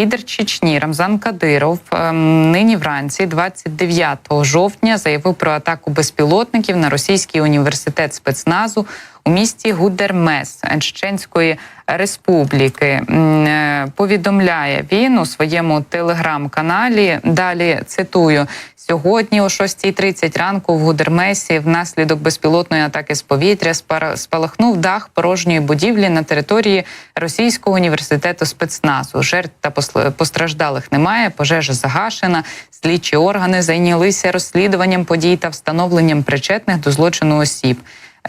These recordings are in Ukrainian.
лідер Чечні Рамзан Кадиров ем, нині вранці, 29 жовтня, заявив про атаку безпілотників на російський університет спецназу у місті Гудермес Чеченської Республіки. Е, Повідомляє він у своєму телеграм-каналі. Далі цитую. Сьогодні о 6.30 ранку в Гудермесі внаслідок безпілотної атаки з повітря спалахнув дах порожньої будівлі на території Російського університету спецназу. Жертв та постраждалих немає. Пожежа загашена. Слідчі органи зайнялися розслідуванням подій та встановленням причетних до злочину осіб.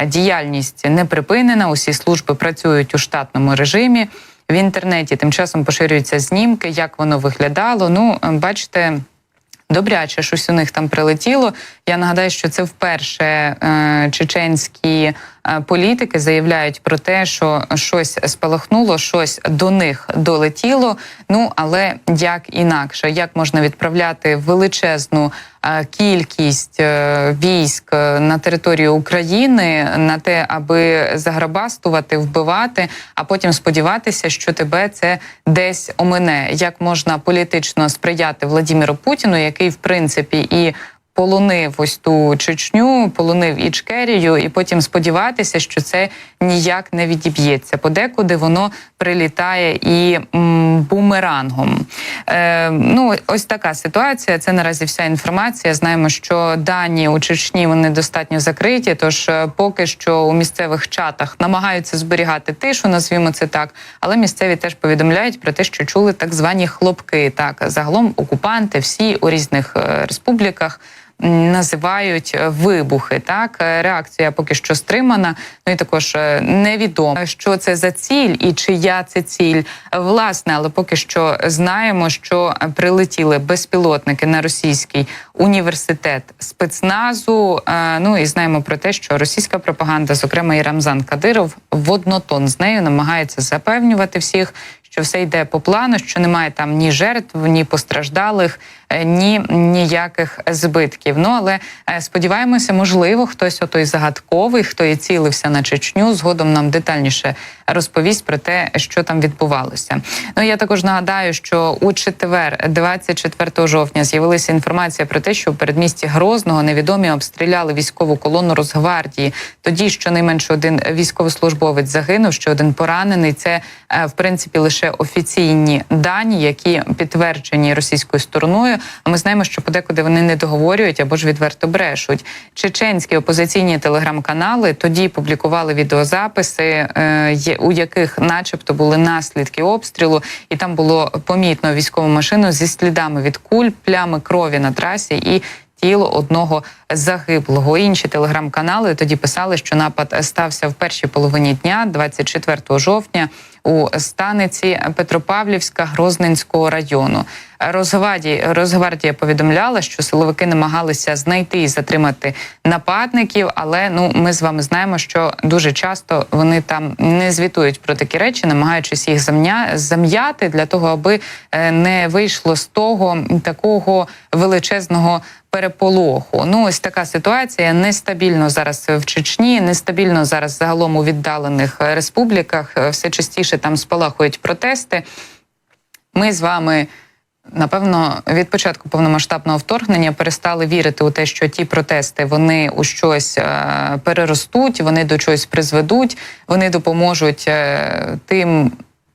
Діяльність не припинена. Усі служби працюють у штатному режимі. В інтернеті тим часом поширюються знімки, як воно виглядало. Ну, бачите. Добряче щось у них там прилетіло. Я нагадаю, що це вперше е, чеченські політики заявляють про те, що щось спалахнуло, щось до них долетіло. Ну але як інакше, як можна відправляти величезну е, кількість е, військ е, на територію України на те, аби заграбастувати, вбивати, а потім сподіватися, що тебе це десь омине. Як можна політично сприяти Владіміру Путіну, який в принципі і полонив ось ту Чечню, полонив Ічкерію, і потім сподіватися, що це ніяк не відіб'ється. Подекуди воно прилітає і м, бумерангом. Е, ну, ось така ситуація. Це наразі вся інформація. Знаємо, що дані у Чечні вони достатньо закриті. Тож е, поки що у місцевих чатах намагаються зберігати тишу, назвімо це так. Але місцеві теж повідомляють про те, що чули так звані хлопки. Так загалом окупанти всі у різних е, республіках. Називають е, вибухи, так Е, реакція поки що стримана. Ну і також е, невідомо, що це за ціль і чия це ціль. Власне, але поки що знаємо, що прилетіли безпілотники на російський університет спецназу. Ну і знаємо про те, що російська пропаганда, зокрема і Рамзан Кадиров, в однотон з нею намагається запевнювати всіх, що все йде по плану, що немає там ні жертв, ні постраждалих, е, ні ніяких збитків. Ну але е, сподіваємося, можливо, хтось отой загадковий, хто і цілився на Чечню, згодом нам детальніше розповість про те, що там відбувалося. Ну я також нагадаю, що у четвер, 24 жовтня, з'явилася інформація про те, що у передмісті Грозного невідомі обстріляли військову колону Росгвардії. Тоді щонайменше один військовослужбовець загинув, ще один поранений. Це е, в принципі лише офіційні дані, які підтверджені російською стороною. А ми знаємо, що подекуди вони не договорюють або ж відверто брешуть. Чеченські опозиційні телеграм-канали тоді публікували відеозаписи, е, у яких, начебто, були наслідки обстрілу, і там було помітно військову машину зі слідами від куль, плями крові на трасі і. Тіло одного загиблого. Інші телеграм-канали тоді писали, що напад стався в першій половині дня, 24 жовтня, у станиці Петропавлівська Грозненського району. Розгвардія, Розгвардія повідомляла, що силовики намагалися знайти і затримати нападників, але ну ми з вами знаємо, що дуже часто вони там не звітують про такі речі, намагаючись їх зам'я зам'яти для того, аби е, не вийшло з того такого величезного переполоху. Ну ось така ситуація. Нестабільно зараз в Чечні, нестабільно зараз загалом у віддалених е, республіках. Е, Все частіше там спалахують протести. Ми з вами. Напевно, від початку повномасштабного вторгнення перестали вірити у те, що ті протести вони у щось е, переростуть, вони до чогось призведуть, вони допоможуть тим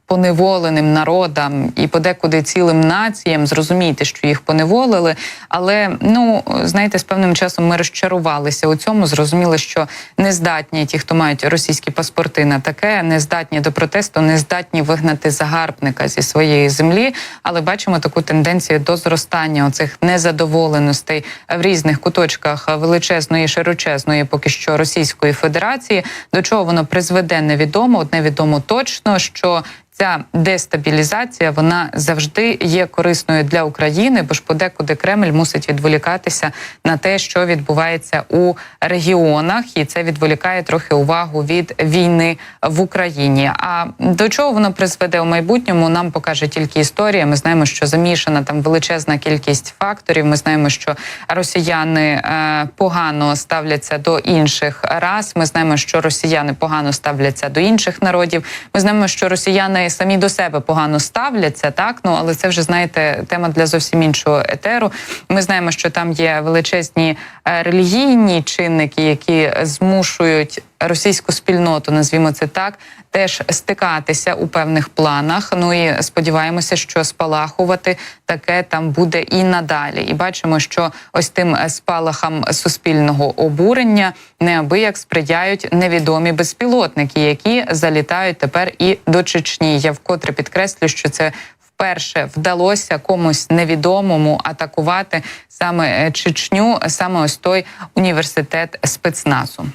поневоленим народам і подекуди цілим націям зрозуміти, що їх поневолили. Але ну знаєте, з певним часом ми розчарувалися у цьому. Зрозуміли, що не здатні ті, хто мають російські паспорти на таке, не здатні до протесту, не здатні вигнати загарбника зі своєї землі. Але бачимо таку тенденцію до зростання оцих незадоволеностей в різних куточках величезної, широчезної, поки що Російської Федерації. До чого воно призведе, невідомо. Одне відомо точно, що Ця дестабілізація вона завжди є корисною для України, бо ж подекуди Кремль мусить відволікатися на те, що відбувається у регіонах, і це відволікає трохи увагу від війни в Україні. А до чого воно призведе у майбутньому? Нам покаже тільки історія. Ми знаємо, що замішана там величезна кількість факторів. Ми знаємо, що росіяни е, погано ставляться до інших рас. Ми знаємо, що росіяни погано ставляться до інших народів. Ми знаємо, що росіяни вони самі до себе погано ставляться, так ну але це вже знаєте тема для зовсім іншого етеру. Ми знаємо, що там є величезні е, релігійні чинники, які змушують російську спільноту, назвімо це так, теж стикатися у певних планах. Ну і сподіваємося, що спалахувати таке там буде і надалі. І бачимо, що ось тим спалахам суспільного обурення неабияк сприяють невідомі безпілотники, які залітають тепер і до Чечні. Я вкотре підкреслю, що це. Вперше вдалося комусь невідомому атакувати саме е, Чечню, саме ось той університет спецназу.